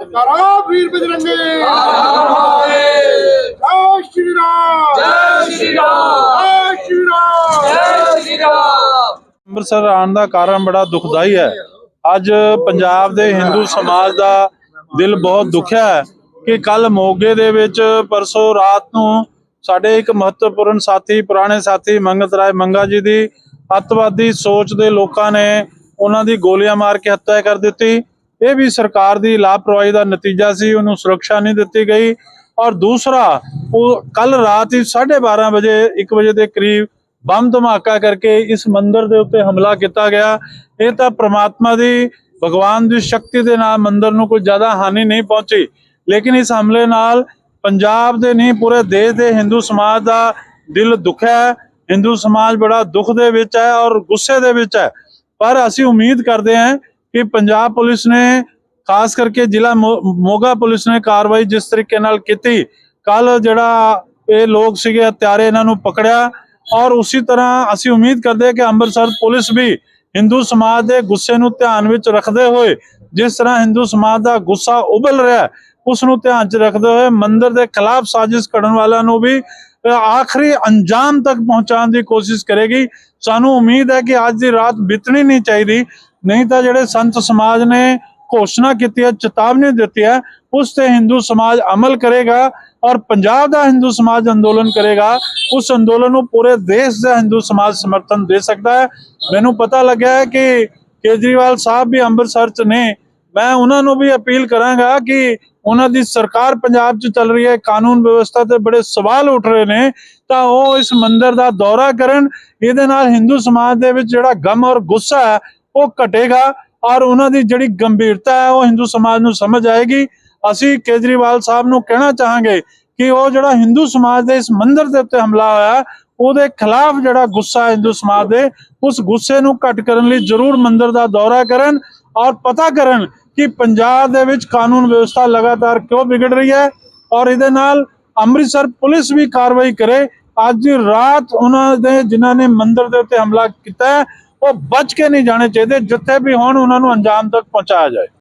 ਕਰਾ ਵੀਰ ਅੰਮ੍ਰਿਤਸਰ ਆਉਣ ਦਾ ਕਾਰਨ ਬੜਾ ਦੁਖਦਾਈ ਹੈ। ਅੱਜ ਪੰਜਾਬ ਦੇ ਹਿੰਦੂ ਸਮਾਜ ਦਾ ਦਿਲ ਬਹੁਤ ਦੁਖਿਆ ਹੈ ਕਿ ਕੱਲ ਮੋਗੇ ਦੇ ਵਿੱਚ ਪਰਸੋਂ ਰਾਤ ਨੂੰ ਸਾਡੇ ਇੱਕ ਮਹੱਤਵਪੂਰਨ ਸਾਥੀ, ਪੁਰਾਣੇ ਸਾਥੀ ਮੰਗਤ ਰਾਏ ਮੰਗਾ ਜੀ ਦੀ ਅੱਤਵਾਦੀ ਸੋਚ ਦੇ ਲੋਕਾਂ ਨੇ ਉਹਨਾਂ ਦੀ ਗੋਲੀਆਂ ਮਾਰ ਕੇ ਹੱਤਿਆ ਕਰ ਦਿੱਤੀ। ਇਹ ਵੀ ਸਰਕਾਰ ਦੀ ਲਾਪਰਵਾਹੀ ਦਾ ਨਤੀਜਾ ਸੀ, ਉਹਨੂੰ ਸੁਰੱਖਿਆ ਨਹੀਂ ਦਿੱਤੀ ਗਈ। ਔਰ ਦੂਸਰਾ, ਉਹ ਕੱਲ ਰਾਤ ਹੀ 12:30 ਵਜੇ 1 ਵਜੇ ਦੇ ਕਰੀਬ ਬੰਬ ਧਮਾਕਾ ਕਰਕੇ ਇਸ ਮੰਦਿਰ ਦੇ ਉੱਤੇ ਹਮਲਾ ਕੀਤਾ ਗਿਆ। ਇਹ ਤਾਂ ਪ੍ਰਮਾਤਮਾ ਦੀ, ਭਗਵਾਨ ਦੀ ਸ਼ਕਤੀ ਦੇ ਨਾਲ ਮੰਦਿਰ ਨੂੰ ਕੋਈ ਜ਼ਿਆਦਾ ਹਾਨੀ ਨਹੀਂ ਪਹੁੰਚੀ। ਲੇਕਿਨ ਇਸ ਹਮਲੇ ਨਾਲ ਪੰਜਾਬ ਦੇ ਨਹੀਂ, ਪੂਰੇ ਦੇਸ਼ ਦੇ ਹਿੰਦੂ ਸਮਾਜ ਦਾ ਦਿਲ ਦੁਖਿਆ ਹੈ। ਹਿੰਦੂ ਸਮਾਜ ਬੜਾ ਦੁੱਖ ਦੇ ਵਿੱਚ ਹੈ ਔਰ ਗੁੱਸੇ ਦੇ ਵਿੱਚ ਹੈ। ਪਰ ਅਸੀਂ ਉਮੀਦ ਕਰਦੇ ਹਾਂ ਕਿ ਪੰਜਾਬ ਪੁਲਿਸ ਨੇ, ਖਾਸ ਕਰਕੇ ਜ਼ਿਲ੍ਹਾ ਮੋ- ਮੋਗਾ ਪੁਲਿਸ ਨੇ ਕਾਰਵਾਈ ਜਿਸ ਤਰੀਕੇ ਨਾਲ ਕੀਤੀ। ਕੱਲ ਜਿਹੜਾ ਇਹ ਲੋਕ ਸੀਗੇ ਹਤਿਆਰੇ ਇਹਨਾਂ ਨੂੰ ਪਕੜਿਆ। ਔਰ ਉਸੇ ਤਰ੍ਹਾਂ ਅਸੀਂ ਉਮੀਦ ਕਰਦੇ ਹਾਂ ਕਿ ਅੰਮ੍ਰਿਤਸਰ ਪੁਲਿਸ ਵੀ ਹਿੰਦੂ ਸਮਾਜ ਦੇ ਗੁੱਸੇ ਨੂੰ ਧਿਆਨ ਵਿੱਚ ਰੱਖਦੇ ਹੋਏ, ਜਿਸ ਤਰ੍ਹਾਂ ਹਿੰਦੂ ਸਮਾਜ ਦਾ ਗੁੱਸਾ ਉਬਲ ਰਿਹਾ ਉਸ ਨੂੰ ਧਿਆਨ 'ਚ ਰੱਖਦੇ ਹੋਏ ਮੰਦਰ ਦੇ ਖਿਲਾਫ ਸਾਜ਼ਿਸ਼ ਕਰਨ ਵਾਲਿਆਂ ਨੂੰ ਵੀ ਆਖਰੀ ਅੰਜਾਮ ਤੱਕ ਪਹੁੰਚਾਉਣ ਦੀ ਕੋਸ਼ਿਸ਼ ਕਰੇਗੀ। ਸਾਨੂੰ ਉਮੀਦ ਹੈ ਕਿ ਅੱਜ ਦੀ ਰਾਤ ਬਿਤਣੀ ਨਹੀਂ ਚਾਹੀਦੀ, ਨਹੀਂ ਤਾਂ ਜਿਹੜੇ ਸੰਤ ਸਮਾਜ ਨੇ ਘੋਸ਼ਣਾ ਕੀਤੀ ਹੈ, ਚੇਤਾਵਨੀ ਦਿੱਤੀ ਹੈ, ਉਸ ਤੇ ਹਿੰਦੂ ਸਮਾਜ ਅਮਲ ਕਰੇਗਾ ਔਰ ਪੰਜਾਬ ਦਾ ਹਿੰਦੂ ਸਮਾਜ ਅੰਦੋਲਨ ਕਰੇਗਾ, ਉਸ ਅੰਦੋਲਨ ਨੂੰ ਪੂਰੇ ਦੇਸ਼ ਦਾ ਹਿੰਦੂ ਸਮਾਜ ਸਮਰਥਨ ਦੇ ਸਕਦਾ ਹੈ। ਮੈਨੂੰ ਪਤਾ ਲੱਗਿਆ ਹੈ ਕਿ ਕੇਜਰੀਵਾਲ ਸਾਹਿਬ ਵੀ ਅੰਮ੍ਰਿਤਸਰ ਚ ਨੇ। ਮੈਂ ਉਹਨਾਂ ਨੂੰ ਵੀ ਅਪੀਲ ਕਰਾਂਗਾ ਕਿ ਉਹਨਾਂ ਦੀ ਸਰਕਾਰ ਪੰਜਾਬ 'ਚ ਚੱਲ ਰਹੀ ਹੈ, ਕਾਨੂੰਨ ਵਿਵਸਥਾ ਤੇ ਬੜੇ ਸਵਾਲ ਉੱਠ ਰਹੇ ਨੇ, ਤਾਂ ਉਹ ਇਸ ਮੰਦਿਰ ਦਾ ਦੌਰਾ ਕਰਨ। ਇਹਦੇ ਨਾਲ ਹਿੰਦੂ ਸਮਾਜ ਦੇ ਵਿੱਚ ਜਿਹੜਾ ਗਮ ਔਰ ਗੁੱਸਾ ਹੈ, ਉਹ ਘਟੇਗਾ। ਔਰ ਉਹਨਾਂ ਦੀ ਜਿਹੜੀ ਗੰਭੀਰਤਾ ਹੈ, ਉਹ ਹਿੰਦੂ ਸਮਾਜ ਨੂੰ ਸਮਝ ਆਏਗੀ। ਅਸੀਂ ਕੇਜਰੀਵਾਲ ਸਾਹਿਬ ਨੂੰ ਕਹਿਣਾ ਚਾਹਾਂਗੇ ਕਿ ਉਹ ਜਿਹੜਾ ਹਿੰਦੂ ਸਮਾਜ ਦੇ ਇਸ ਮੰਦਿਰ ਦੇ ਉੱਤੇ ਹਮਲਾ ਹੋਇਆ, ਉਹਦੇ ਖਿਲਾਫ ਜਿਹੜਾ ਗੁੱਸਾ ਹਿੰਦੂ ਸਮਾਜ ਦੇ, ਉਸ ਗੁੱਸੇ ਨੂੰ ਘਟ ਕਰਨ ਲਈ ਜ਼ਰੂਰ ਮੰਦਰ ਦਾ ਦੌਰਾ ਕਰਨ ਔਰ ਪਤਾ ਕਰਨ ਕਿ ਪੰਜਾਬ ਦੇ ਵਿੱਚ ਕਾਨੂੰਨ ਵਿਵਸਥਾ ਲਗਾਤਾਰ ਕਿਉਂ ਵਿਗੜ ਰਹੀ ਹੈ ਔਰ ਇਹਦੇ ਨਾਲ ਅੰਮ੍ਰਿਤਸਰ ਪੁਲਿਸ ਵੀ ਕਾਰਵਾਈ ਕਰੇ। ਅੱਜ ਰਾਤ ਉਹਨਾਂ ਦੇ, ਜਿਨ੍ਹਾਂ ਨੇ ਮੰਦਰ ਦੇ ਉੱਤੇ ਹਮਲਾ ਕੀਤਾ ਹੈ ਉਹ ਬਚ ਕੇ ਨਹੀਂ ਜਾਣੇ ਚਾਹੀਦੇ, ਜਿੱਥੇ ਵੀ ਹੋਣ, ਉਹਨਾਂ ਨੂੰ ਅੰਜਾਮ ਤੱਕ ਪਹੁੰਚਾਇਆ ਜਾਏ।